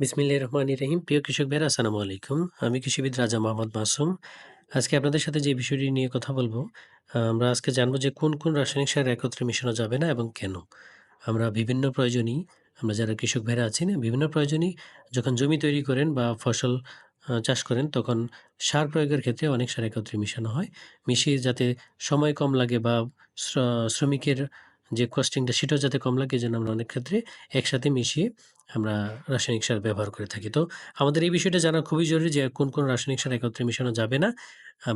বিসমিল্লাহির রহমানির রহিম। প্রিয় কৃষক ভাইরা আসসালামু আলাইকুম। আমি কৃষিবিদ রাজা মোহাম্মদ মাসুম। আজকে আপনাদের সাথে যে বিষয়টি নিয়ে কথা বলব, আমরা আজকে জানব যে কোন, কোন রাসায়নিক সার একত্রে মেশানো যাবে না এবং কেন? আমরা বিভিন্ন প্রয়োজনেই আমরা যারা কৃষক ভাইরা আছি না, বিভিন্ন প্রয়োজনেই যখন জমি তৈরি করেন বা ফসল চাষ করেন তখন সার প্রয়োগের ক্ষেত্রে অনেক সার একত্রে মিশানো হয়। মিশিয়ে যাতে সময় কম লাগে বা শ্রমিকের যে কস্টিংটা সেটাও যাতে কম লাগে এজন্য আমরা অনেক ক্ষেত্রে একসাথে মিশিয়ে আমরা রাসায়নিক সার ব্যবহার করে থাকি। তো আমাদের এই বিষয়টা জানা খুবই জরুরি যে কোন, কোন রাসায়নিক সার একত্রে মেশানো যাবে না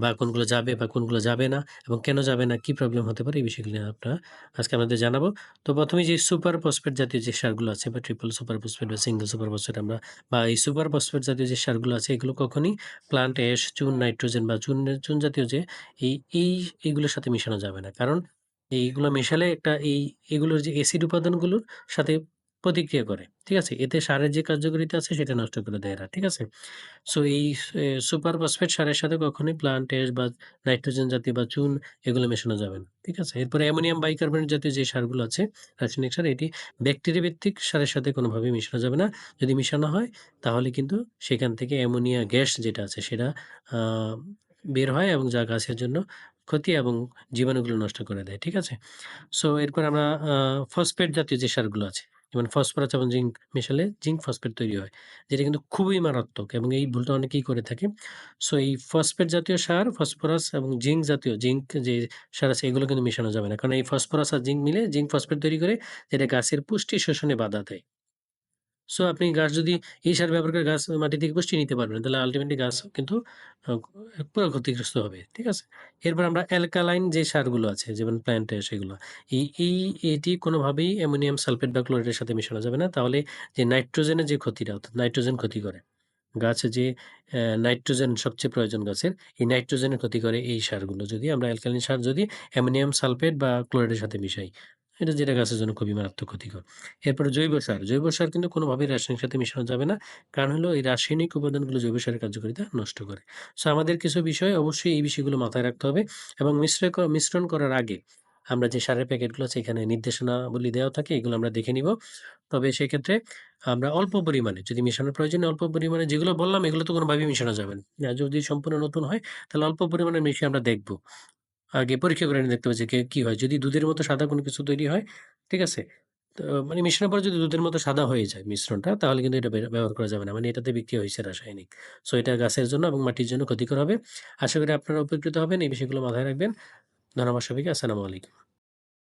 বা কোনগুলো যাবে বা কোনগুলো যাবে না এবং কেন যাবে না, কি প্রবলেম হতে পারে এই বিষয়গুলো আপনারা আজকে আমাদের জানাব। তো প্রথমে যে সুপার ফসফেট জাতীয় যে সারগুলো আছে বা ট্রিপল সুপার ফসফেট বা সিঙ্গেল সুপার ফসফেট আমরা বা এই সুপার ফসফেট জাতীয় যে সারগুলো আছে এগুলো কখনই প্লান্ট অ্যাশ, চুন, নাইট্রোজেন বা চুনের চুন জাতীয় যে এই এই এগুলোর সাথে মেশানো যাবে না। কারণ এইগুলো মেশালে একটা এই এগুলোর যে এসিড উপাদানগুলোর সাথে প্রতিক্রিয়া করে। ঠিক আছে? এতে সারের যে কার্যকারিতা আছে সেটা নষ্ট করে দেয় এরা। ঠিক আছে? সো এই সুপার ফসফেট সারের সাথে কখনোই প্লান্ট অ্যাশ বা নাইট্রোজেন জাতীয় বা চুন এগুলো মেশানো যাবে না। ঠিক আছে? এরপরে অ্যামোনিয়াম বাইকার্বনেট জাতীয় যে সারগুলো আছে, রাসায়নিক সার, এটি ব্যাকটেরিয়া ভিত্তিক সারের সাথে কোনোভাবেই মেশানো যাবে না। যদি মেশানো হয়, তাহলে কিন্তু সেখান থেকে অ্যামোনিয়া গ্যাস যেটা আছে সেটা বের হয় এবং যা গাছের জন্য ক্ষতি এবং জীবাণুগুলো নষ্ট করে দেয়। ঠিক আছে? সো এরপর আমরা ফসফেট জাতীয় যে সারগুলো আছে যেমন ফসফরাস এবং জিঙ্ক মেশালে জিঙ্ক ফসফেট তৈরি হয়। যেটা কিন্তু খুবই মারাত্মক এবং এই ভুলটা অনেকেই করে থাকে। সো এই ফসফেট জাতীয় সার, ফসফরাস এবং জিঙ্ক জাতীয় জিঙ্ক যে সার আছে এগুলো কিন্তু মেশানো যাবে না। কারণ এই ফসফরাস আর জিঙ্ক মিলে জিঙ্ক ফসফেট তৈরি করে যেটা গাছের পুষ্টি শোষণে বাধা দেয়। সো আপনি গাছ যদি এই সার ব্যবহার করে গাছ মাটি থেকে পুষ্টি নিতে পারবেন তাহলে আল্টিমেটলি গাছ কিন্তু পুরো ক্ষতিগ্রস্ত হবে। ঠিক আছে? এরপর আমরা অ্যালকালাইন যে সারগুলো আছে যেমন প্ল্যান্টে সেগুলো এই এই এটি কোনোভাবেই অ্যামোনিয়াম সালফেট বা ক্লোরাইডের সাথে মেশানো যাবে না। তাহলে যে নাইট্রোজেনের যে ক্ষতিটা অর্থাৎ নাইট্রোজেন ক্ষতি করে। গাছে যে নাইট্রোজেন সবচেয়ে প্রয়োজন গাছের, এই নাইট্রোজেনের ক্ষতি করে এই সারগুলো। যদি আমরা অ্যালকালাইন সার যদি অ্যামোনিয়াম সালফেট বা ক্লোরাইডের সাথে মিশাই। এটা যেটা গাছের জন্য খুবই মারাত্মক ক্ষতিকর। এরপরে জৈব সার। জৈব সার কিন্তু কোনোভাবেই রাসায়নিক সাথে মেশানো যাবে না। কারণ হলো এই রাসায়নিক উপাদানগুলো জৈব সারের কার্যকারিতা নষ্ট করে। সো আমাদের কিছু বিষয় অবশ্যই এই বিষয়গুলো মাথায় রাখতে হবে এবং মিশ্র মিশ্রণ করার আগে আমরা যে সারের প্যাকেটগুলো আছে এখানে নির্দেশনাবলী দেওয়া থাকে, এগুলো আমরা দেখে নিব। তবে সেক্ষেত্রে আমরা অল্প পরিমাণে, যদি মেশানোর প্রয়োজনে অল্প পরিমাণে যেগুলো বললাম এগুলো তো কোনোভাবেই মেশানো যাবে না। যদি সম্পূর্ণ নতুন হয়, তাহলে অল্প পরিমাণে মিশিয়ে আমরা দেখব। আগে পরীক্ষা করে দেখতে পাচ্ছি কে হয়। যদি দুধের মতো সাদা কোনো কিছু তৈরি হয়, ঠিক আছে? মানে মিশ্রণের পর যদি দুধের মতো সাদা হয়ে যায় মিশ্রণটা তাহলে কিন্তু এটা ব্যবহার করা যাবে না। মানে এটাতে বিক্রি হয়েছে রাসায়নিক। সো এটা গাছের জন্য এবং মাটির জন্য ক্ষতিকর হবে। আশা করি আপনারা উপকৃত হবেন। এই বিষয়গুলো মাথায় রাখবেন। ধন্যবাদ সবাইকে। আসসালামু আলাইকুম।